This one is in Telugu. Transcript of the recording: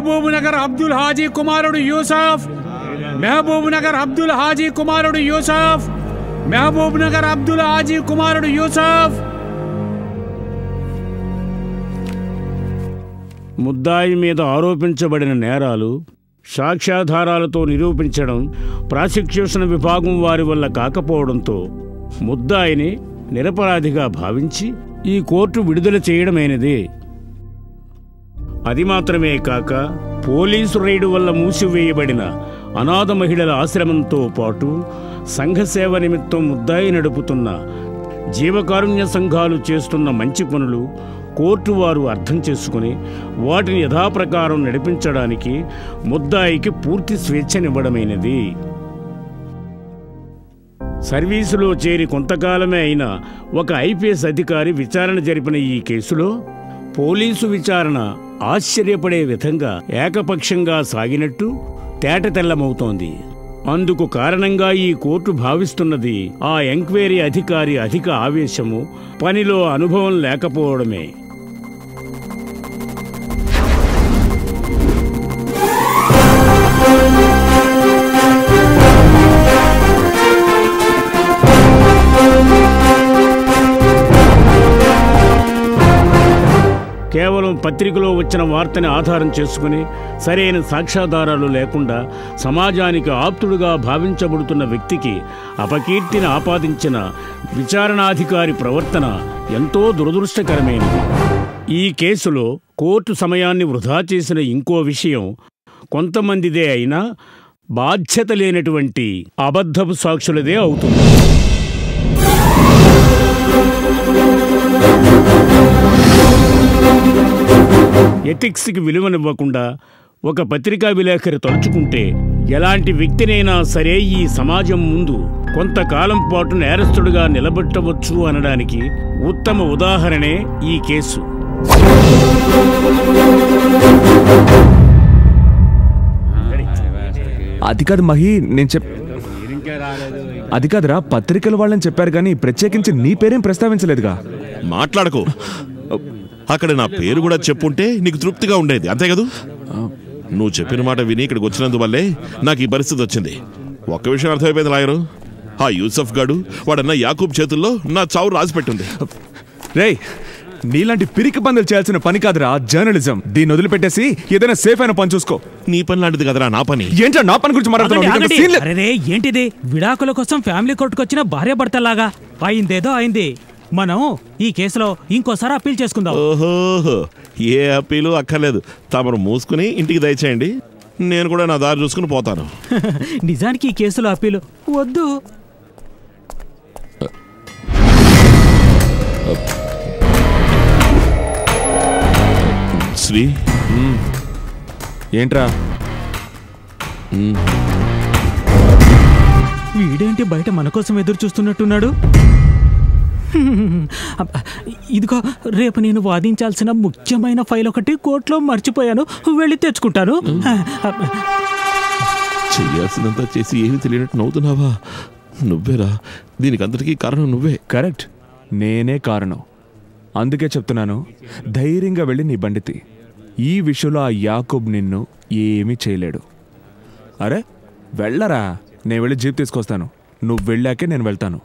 మహబూబ్ నగర్ అబ్దుల్ హాజీ కుమారుడు యూసఫ్. మహబూబ్ నగర్ అబ్దుల్ హాజీ కుమారుడు యూసఫ్. మహబూబ్ నగర్ అబ్దుల్ హాజీ కుమారుడు యూసఫ్. ముద్దాయి మీద ఆరోపించబడిన నేరాలు సాక్ష్యాధారాలతో నిరూపించడం ప్రాసిక్యూషన్ విభాగం వారి వల్ల కాకపోవడంతో ముద్దాయిని నిరపరాధిగా భావించి ఈ కోర్టు విడుదల చేయడమైనది. అది మాత్రమే కాక పోలీసు రైడు వల్ల మూసివేయబడిన అనాథ మహిళల ఆశ్రమంతో పాటు సంఘసేవ నిమిత్తం ముద్దాయి నడుపుతున్న జీవకారుణ్య సంఘాలు చేస్తున్న మంచి పనులు కోర్టు వారు అర్థం చేసుకుని వాటిని యథాప్రకారం నడిపించడానికి ముద్దాయికి పూర్తి స్వేచ్ఛనివ్వడమైనది. సర్వీసులో చేరి కొంతకాలమే అయిన ఒక ఐపీఎస్ అధికారి విచారణ జరిపిన ఈ కేసులో పోలీసు విచారణ ఆశ్చర్యపడే విధంగా ఏకపక్షంగా సాగినట్టు తేటతెల్లమవుతోంది. అందుకు కారణంగా ఈ కోర్టు భావిస్తున్నది ఆ ఎంక్వైరీ అధికారి అధిక ఆవేశము పనిలో అనుభవం లేకపోవడమే. పత్రికలో వచ్చిన వార్తని ఆధారం చేసుకుని సరైన సాక్ష్యాధారాలు లేకుండా సమాజానికి ఆప్తుడుగా భావించబడుతున్న వ్యక్తికి అపకీర్తిని ఆపాదించిన విచారణాధికారి ప్రవర్తన ఎంతో దురదృష్టకరమైనది. ఈ కేసులో కోర్టు సమయాన్ని వృధా చేసిన ఇంకో విషయం కొంతమందిదే అయినా బాధ్యత లేనటువంటి అబద్ధపు సాక్షులదే అవుతుంది. ఎథిక్స్కి విలువనివ్వకుండా ఒక పత్రికా విలేకరి తలుచుకుంటే ఎలాంటి వ్యక్తినైనా సరే ఈ సమాజం ముందు కొంతకాలం పాటు నేరస్తుడుగా నిలబెట్టవచ్చు అనడానికి ఉత్తమ ఉదాహరణే ఈ కేసు. అది కాదు మహి నేను చెప్ అది కాదురా పత్రికల వాళ్ళని చెప్పారు కానీ ప్రత్యేకించి నీ పేరేం ప్రస్తావించలేదుగా. మాట్లాడకు. అక్కడ నా పేరు కూడా చెప్పుంటే నీకు తృప్తిగా ఉండేది అంతే కదూ? నువ్వు చెప్పిన మాట విని ఇక్కడికి వచ్చినందువల్లే నాకు ఈ పరిస్థితి వచ్చింది. ఒక్క విషయం అర్థమైపోయింది లాయరు. ఆ యూసఫ్ గాడు వాడన్న యాకూబ్ చేతుల్లో నా చావు రాసి పెట్టుంది రేయ్ నీలాంటి పిరికి పందులు చేయాల్సిన పని కాదురా జర్నలిజం. దీన్ని వదిలిపెట్టేసి ఏదైనా సేఫ్ అయిన పని చూసుకో. నీ పని లాంటిది కదరా నా పని? ఏంటో నా పని గురించి మాట్లాడుతున్నావు? ఏంటిది? విడాకుల కోసం ఫ్యామిలీ కోర్టుకు వచ్చిన భార్య భర్తలాగా. అయిందేదో అయింది. మనం ఈ కేసులో ఇంకోసారి అప్పీల్ చేసుకుందాం. ఓహోహో ఏ అప్పీలు అక్కర్లేదు. తమరు మూసుకుని ఇంటికి దయచేయండి. నేను కూడా నా దారి చూసుకుని పోతాను. నిజానికి ఈ కేసులో అప్పీలు వద్దు. శ్రీ? ఏంట్రా? వీడేంటి బయట మన కోసం ఎదురు చూస్తున్నట్టున్నాడు? ఇదిగో రేపు నేను వాదించాల్సిన ముఖ్యమైన ఫైల్ ఒకటి కోర్టులో మర్చిపోయాను. వెళ్ళి తెచ్చుకుంటాను. అబ్బ, చెయ్యాల్సినంత చేసి ఏమీ తెలియనట్టు నవ్వుతున్నావా? నువ్వేరా దీనికి అంతటికీ కారణం నువ్వే. కరెక్ట్. నేనే కారణం. అందుకే చెప్తున్నాను ధైర్యంగా వెళ్ళి నీ బండితి. ఈ విషయంలో ఆ యాకూబ్ నిన్ను ఏమీ చేయలేడు. అరే వెళ్ళరా? నేను వెళ్ళి జీప్ తీసుకొస్తాను. నువ్వు వెళ్ళాకే నేను వెళ్తాను?